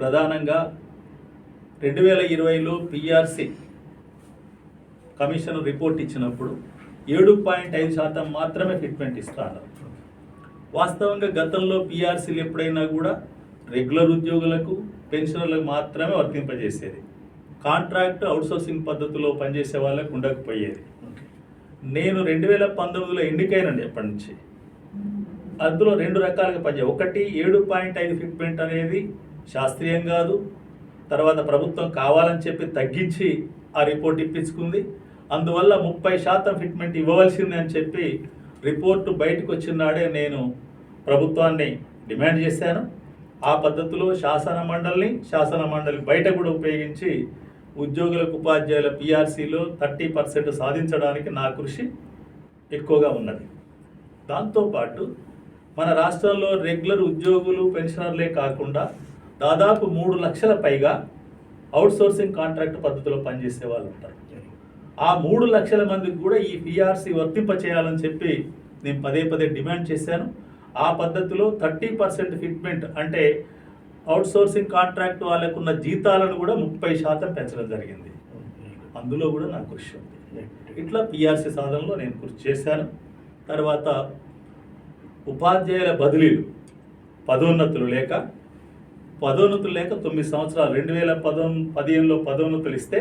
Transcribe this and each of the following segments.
ప్రధానంగా రెండు వేల ఇరవైలో పిఆర్సి కమిషన్ రిపోర్ట్ ఇచ్చినప్పుడు ఏడు పాయింట్ ఐదు శాతం మాత్రమే ఫిట్మెంట్ ఇస్తారు వాస్తవంగా గతంలో పిఆర్సీలు ఎప్పుడైనా కూడా రెగ్యులర్ ఉద్యోగులకు పెన్షనర్లకు మాత్రమే వర్తింపజేసేది. కాంట్రాక్ట్ అవుట్సోర్సింగ్ పద్ధతిలో పనిచేసే వాళ్ళకు ఉండకపోయేది. నేను రెండు వేల పంతొమ్మిదిలో ఎన్నికైనండి ఎప్పటి నుంచి. అందులో రెండు రకాలుగా పనిచేయ. ఒకటి ఏడు పాయింట్ ఐదు ఫిట్మెంట్ అనేది శాస్త్రీయం కాదు. తర్వాత ప్రభుత్వం కావాలని చెప్పి తగ్గించి ఆ రిపోర్ట్ ఇప్పించుకుంది. అందువల్ల ముప్పై శాతం ఫిట్మెంట్ ఇవ్వవలసింది అని చెప్పి రిపోర్టు బయటకు వచ్చిన నాడే నేను ప్రభుత్వాన్ని డిమాండ్ చేశాను. ఆ పద్ధతిలో శాసన మండలిని శాసన మండలి బయట కూడా ఉపయోగించి ఉద్యోగులకు ఉపాధ్యాయుల పిఆర్సీలో థర్టీ పర్సెంట్ సాధించడానికి నా కృషి ఎక్కువగా ఉన్నది. దాంతోపాటు మన రాష్ట్రంలో రెగ్యులర్ ఉద్యోగులు పెన్షనర్లే కాకుండా దాదాపు మూడు లక్షల పైగా అవుట్సోర్సింగ్ కాంట్రాక్ట్ పద్ధతిలో పనిచేసే వాళ్ళు ఉంటారు. ఆ మూడు లక్షల మందికి కూడా ఈ పిఆర్సీ వర్తింప చేయాలని చెప్పి నేను పదే పదే డిమాండ్ చేశాను. ఆ పద్ధతిలో థర్టీ పర్సెంట్ ఫిట్మెంట్ అంటే అవుట్సోర్సింగ్ కాంట్రాక్ట్ వాళ్ళకున్న జీతాలను కూడా ముప్పై శాతం పెంచడం జరిగింది. అందులో కూడా నాకు కృషి ఉంది. ఇట్లా పిఆర్సీ సాధనలో నేను కృషి చేశాను. తర్వాత ఉపాధ్యాయుల బదిలీలు పదోన్నతులు లేక పదోన్నతులు లేక తొమ్మిది సంవత్సరాలు. రెండు వేల పదో పదిహేనులో పదోన్నతులు ఇస్తే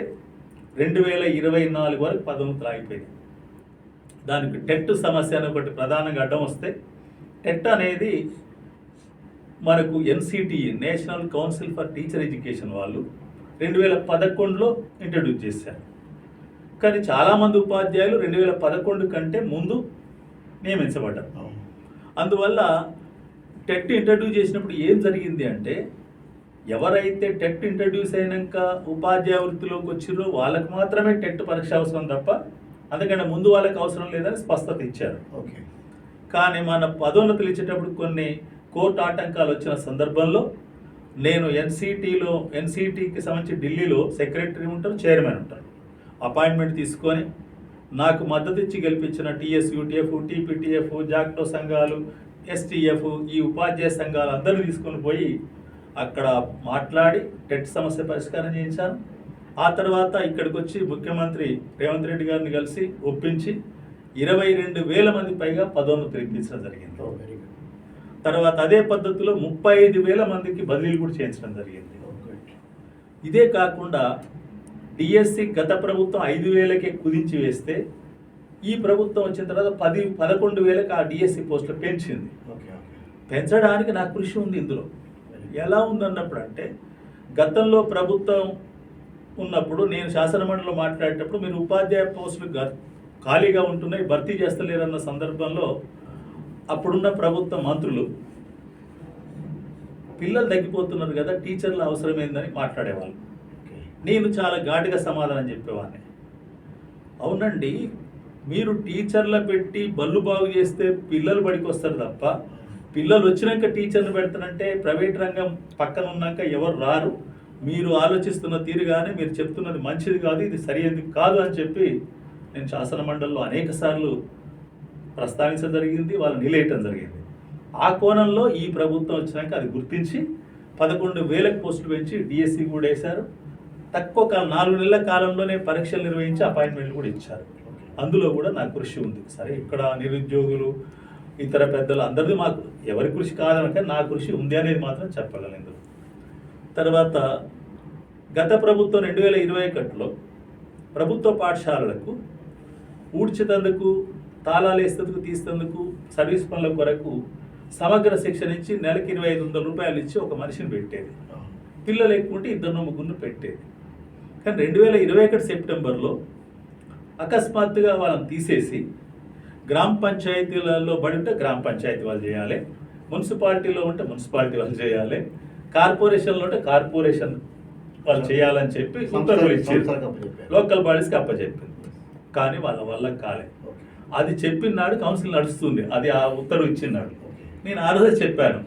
రెండు వేల ఇరవై నాలుగు వరకు పదోన్నతులు ఆగిపోయింది దానికి టెట్ సమస్య అని ఒకటి ప్రధానంగా అడ్డం వస్తే టెట్ అనేది మనకు NCT national council for teacher education వాళ్ళు రెండు వేల పదకొండులో ఇంట్రడ్యూస్ చేశారు. కానీ చాలామంది ఉపాధ్యాయులు రెండు వేల పదకొండు కంటే ముందు నియమించబడ్డారు. అందువల్ల టెట్ ఇంట్రడ్యూస్ చేసినప్పుడు ఏం జరిగింది అంటే ఎవరైతే టెట్ ఇంట్రడ్యూస్ అయినాక ఉపాధ్యాయ వృత్తిలోకి వచ్చిరో వాళ్ళకి మాత్రమే టెట్ పరీక్ష అవసరం తప్ప అందుకని ముందు వాళ్ళకి అవసరం లేదని స్పష్టత ఇచ్చారు. ఓకే. కానీ మన పదోన్నతులు ఇచ్చేటప్పుడు కొన్ని కోర్టు ఆటంకాలు వచ్చిన సందర్భంలో నేను ఎన్సిటీలో ఎన్సిటీకి సంబంధించి ఢిల్లీలో సెక్రటరీ ఉంటారు చైర్మన్ ఉంటారు. అపాయింట్మెంట్ తీసుకొని నాకు మద్దతు ఇచ్చి గెలిపించిన టీఎస్ యూటీఎఫ్ టీపీటీఎఫ్ జాక్టో సంఘాలు ఎస్టీఎఫ్ ఈ ఉపాధ్యాయ సంఘాలు అందరినీ తీసుకొని పోయి అక్కడ మాట్లాడి టెట్ సమస్య పరిష్కారం చేయించాను. ఆ తర్వాత ఇక్కడికి వచ్చి ముఖ్యమంత్రి రేవంత్ రెడ్డి గారిని కలిసి ఒప్పించి ఇరవై రెండు వేల మంది పైగా పదోన్నతులు ఇప్పించడం జరిగింది. గుడ్ తర్వాత అదే పద్ధతిలో ముప్పై ఐదు వేల మందికి బదిలీలు కూడా చేయించడం జరిగింది. ఇదే కాకుండా డిఎస్సి గత ప్రభుత్వం ఐదు వేలకే కుదించి వేస్తే ఈ ప్రభుత్వం వచ్చిన తర్వాత పది పదకొండు వేలకు ఆ డిఎస్సి పోస్టులు పెంచింది. పెంచడానికి నా కృషి ఉంది ఇందులో. ఎలా ఉందన్నప్పుడు అంటే గతంలో ప్రభుత్వం ఉన్నప్పుడు నేను శాసనమండలిలో మాట్లాడేటప్పుడు మీరు ఉపాధ్యాయ పోస్టులు గ- ఖాళీగా ఉంటున్నాయి భర్తీ చేస్తలేరన్న సందర్భంలో అప్పుడున్న ప్రభుత్వ మంత్రులు పిల్లలు తగ్గిపోతున్నారు కదా టీచర్ల అవసరమైందని మాట్లాడేవాళ్ళు. నేను చాలా ఘాటుగా సమాధానం చెప్పేవాడిని. అవునండి మీరు టీచర్ల పెట్టి బళ్ళు బాగు చేస్తే పిల్లలు బడికి వస్తారు తప్ప పిల్లలు వచ్చినాక టీచర్ని పెడతానంటే ప్రైవేట్ రంగం పక్కన ఉన్నాక ఎవరు రారు. మీరు ఆలోచిస్తున్న తీరుగానే మీరు చెప్తున్నది మంచిది కాదు ఇది సరైనది కాదు అని చెప్పి నేను శాసన మండలిలో అనేక సార్లు ప్రస్తావించడం జరిగింది వాళ్ళు నిలేయటం జరిగింది. ఆ కోణంలో ఈ ప్రభుత్వం వచ్చినాక అది గుర్తించి పదకొండు వేలకు పోస్టులు పెంచి డిఎస్సి కూడా వేశారు. తక్కువ కాలం నాలుగు నెలల కాలంలోనే పరీక్షలు నిర్వహించి అపాయింట్మెంట్లు కూడా ఇచ్చారు. అందులో కూడా నా కృషి ఉంది. సరే ఇక్కడ నిరుద్యోగులు ఇతర పెద్దలు అందరిది మాకు ఎవరి కృషి కాదనక నా కృషి ఉంది అనేది మాత్రం చెప్పగలను తర్వాత గత ప్రభుత్వం రెండు వేల ఇరవై ఒకటిలో ప్రభుత్వ పాఠశాలలకు ఊడ్చేటందుకు తాళాలు వేసేందుకు తీసేందుకు సర్వీస్ పనుల కొరకు సమగ్ర శిక్షణ ఇచ్చి నెలకి ఇరవై ఐదు వందల రూపాయలు ఇచ్చి ఒక మనిషిని పెట్టేది. పిల్లలు ఎక్కువ ఉంటే ఇద్దరు ముగ్గురు పెట్టేది. కానీ రెండు వేల ఇరవై ఒకటి సెప్టెంబర్లో అకస్మాత్తుగా వాళ్ళని తీసేసి గ్రామ పంచాయతీలలో బడి ఉంటే గ్రామ పంచాయతీ వాళ్ళు చేయాలి. మున్సిపాలిటీలో ఉంటే మున్సిపాలిటీ వాళ్ళు చేయాలి. కార్పొరేషన్లో ఉంటే కార్పొరేషన్ వాళ్ళు చేయాలని చెప్పి ఉత్తర్వులు ఇచ్చారు. లోకల్ బాడీస్కి అప్పచెప్పింది. కానీ వాళ్ళ వల్ల కాలే. అది చెప్పినాడు కౌన్సిల్ నడుస్తుంది. అది ఆ ఉత్తర్వు ఇచ్చినాడు ఓకే. నేను ఆ రోజే చెప్పాను.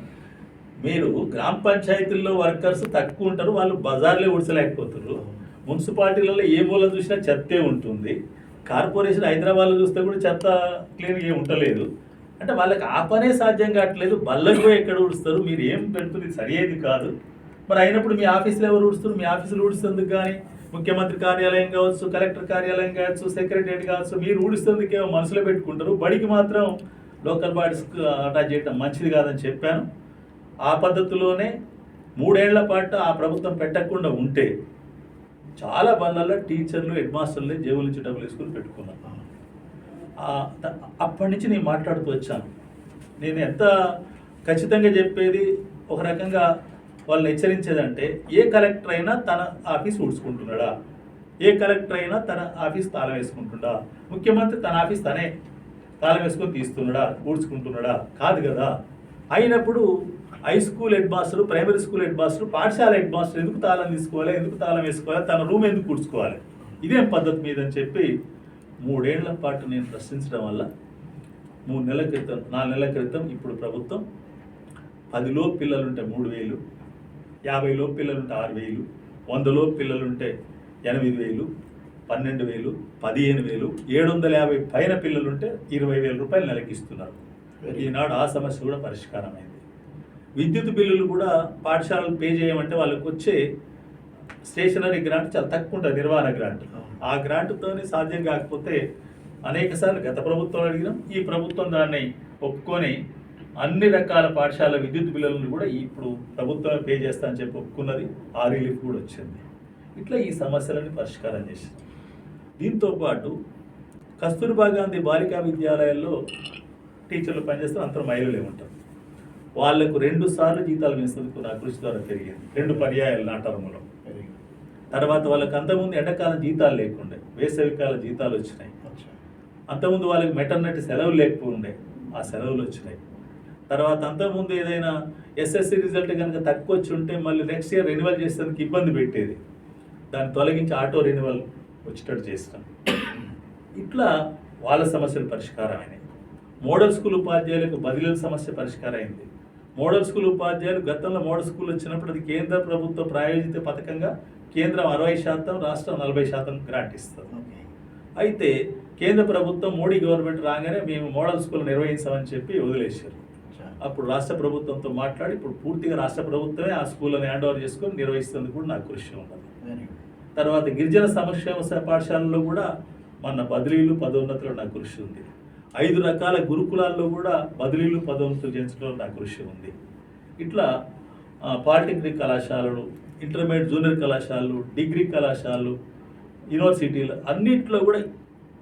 మీరు గ్రామ పంచాయతీల్లో వర్కర్స్ తక్కువ ఉంటారు వాళ్ళు బజార్లే ఉడచలేకపోతారు మున్సిపాలిటీలలో ఏ మూల చూసినా చెత్తే ఉంటుంది. కార్పొరేషన్ హైదరాబాద్లో చూస్తే కూడా చెత్త క్లీన్గా ఏమి ఉండలేదు. అంటే వాళ్ళకి ఆ పనే సాధ్యం కావట్లేదు. బల్లకు ఎక్కడ ఊడుస్తారు? మీరు ఏం పెడుతుంది? సరియేది కాదు. మరి అయినప్పుడు మీ ఆఫీసులో ఎవరు ఊడుస్తారు? మీ ఆఫీసులు ఊడుస్తుంది కానీ ముఖ్యమంత్రి కార్యాలయం కావచ్చు కలెక్టర్ కార్యాలయం కావచ్చు సెక్రటరియట్ కావచ్చు మీరు ఊడుస్తుందుకే మనసులో పెట్టుకుంటారు. బడికి మాత్రం లోకల్ బాడీస్కి అటాచ్ చేయడం మంచిది కాదని చెప్పాను. ఆ పద్ధతిలోనే మూడేళ్ళ పాటు ఆ ప్రభుత్వం పెట్టకుండా ఉంటే చాలా బళ్ళల్లో టీచర్లు హెడ్ మాస్టర్లు జేబుల నుంచి డబ్బులు వేసుకుని పెట్టుకున్నాను అప్పటి నుంచి నేను మాట్లాడుతూ వచ్చాను. నేను ఎంత ఖచ్చితంగా చెప్పేది ఒక రకంగా వాళ్ళని హెచ్చరించేదంటే ఏ కలెక్టర్ అయినా తన ఆఫీస్ ఊడ్చుకుంటున్నాడా ఏ కలెక్టర్ అయినా తన ఆఫీస్ తాళం వేసుకుంటున్నాడా ముఖ్యమంత్రి తన ఆఫీస్ తనే తాళం వేసుకొని తీస్తున్నాడా ఊడ్చుకుంటున్నాడా కాదు కదా. అయినప్పుడు high school head master primary school head master పాఠశాల హెడ్ మాస్టర్ ఎందుకు తాళం తీసుకోవాలి ఎందుకు తాళం వేసుకోవాలి తన రూమ్ ఎందుకు కూర్చుకోవాలి ఇదేం పద్ధతి మీద అని చెప్పి మూడేళ్ళ పాటు నేను ప్రశ్నించడం వల్ల మూడు నెలల క్రితం నాలుగు నెలల క్రితం ఇప్పుడు ప్రభుత్వం పదిలో పిల్లలుంటే మూడు వేలు యాభైలో పిల్లలుంటే ఆరు వేలు వందలో పిల్లలుంటే ఎనిమిది వేలు పన్నెండు వేలు పదిహేను వేలు ఏడు వందల యాభై పైన పిల్లలుంటే ఇరవై వేల రూపాయలు నెలకి ఇస్తున్నారు. ఈనాడు ఆ సమస్య కూడా పరిష్కారమైంది. విద్యుత్ బిల్లులు కూడా పాఠశాలలు పే చేయమంటే వాళ్ళకి వచ్చే స్టేషనరీ గ్రాంట్ చాలా తక్కువ ఉంటుంది నిర్వహణ గ్రాంట్. ఆ గ్రాంట్తోనే సాధ్యం కాకపోతే అనేక సార్లు గత ప్రభుత్వం అడిగినాం ఈ ప్రభుత్వం దాన్ని ఒప్పుకొని అన్ని రకాల పాఠశాల విద్యుత్ బిల్లులను కూడా ఇప్పుడు ప్రభుత్వమే పే చేస్తా అని చెప్పి ఒప్పుకున్నది ఆ రిలీఫ్ కూడా వచ్చింది. ఇట్లా ఈ సమస్యలని పరిష్కారం చేసింది. దీంతో పాటు కస్తూర్బా గాంధీ బాలికా విద్యాలయాల్లో టీచర్లు పనిచేస్తే అంతరం మహిళలే ఉంటారు వాళ్ళకు రెండు సార్లు జీతాలు పెంచేందుకు నా కృషి ద్వారా పెరిగింది రెండు పర్యాయాలు నా టర్ములో తర్వాత వాళ్ళకి అంతకుముందు ఎండాకాలం జీతాలు లేకుండే వేసవికాల జీతాలు వచ్చినాయి. అంతకుముందు వాళ్ళకి మెటర్నిటీ సెలవులు లేకపోఉండే ఆ సెలవులు వచ్చినాయి. తర్వాత అంతకుముందు ఏదైనా ఎస్ఎస్సి రిజల్ట్ కనుక తక్కువ వచ్చి ఉంటే మళ్ళీ నెక్స్ట్ ఇయర్ రెన్యువల్ చేసేందుకు ఇబ్బంది పెట్టేది. దాన్ని తొలగించి ఆటో రెన్యువల్ వచ్చేటట్టు చేసినాం. ఇట్లా వాళ్ళ సమస్యలు పరిష్కారం అయినాయి మోడల్ స్కూల్ ఉపాధ్యాయులకు బదిలీల సమస్య పరిష్కారం అయింది మోడల్ స్కూల్ ఉపాధ్యాయులు గతంలో మోడల్ స్కూల్ వచ్చినప్పుడు అది కేంద్ర ప్రభుత్వ ప్రాయోజిత పథకంగా కేంద్రం అరవై శాతం రాష్ట్రం నలభై శాతం గ్రాంట్ ఇస్తుంది. అయితే కేంద్ర ప్రభుత్వం మోడీ గవర్నమెంట్ రాగానే మేము మోడల్ స్కూల్ నిర్వహించామని చెప్పి వదిలేశారు. అప్పుడు రాష్ట్ర ప్రభుత్వంతో మాట్లాడి ఇప్పుడు పూర్తిగా రాష్ట్ర ప్రభుత్వమే ఆ స్కూళ్ళని హ్యాండ్ ఓవర్ చేసుకొని నిర్వహిస్తుంది కూడా నాకు కృషి ఉన్నది. తర్వాత గిరిజన సంక్షేమ పాఠశాలలో కూడా మన బదిలీలు పదోన్నతులు నా కృషి ఉంది. ఐదు రకాల గురుకులాల్లో కూడా బదిలీలు పదోన్నతులు చేయించడంలో నా కృషి ఉంది. ఇట్లా పాలిటెక్నిక్ కళాశాలలు ఇంటర్మీడియట్ జూనియర్ కళాశాలలు డిగ్రీ కళాశాలలు యూనివర్సిటీలు అన్నిట్లో కూడా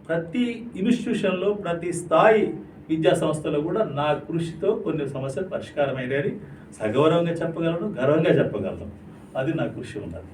ప్రతి ఇన్స్టిట్యూషన్లో ప్రతి స్థాయి విద్యా సంస్థలో కూడా నా కృషితో కొన్ని సమస్యలు పరిష్కారమైనాయని సగౌరవంగా చెప్పగలను గర్వంగా చెప్పగలను. అది నా కృషి ఉన్నది.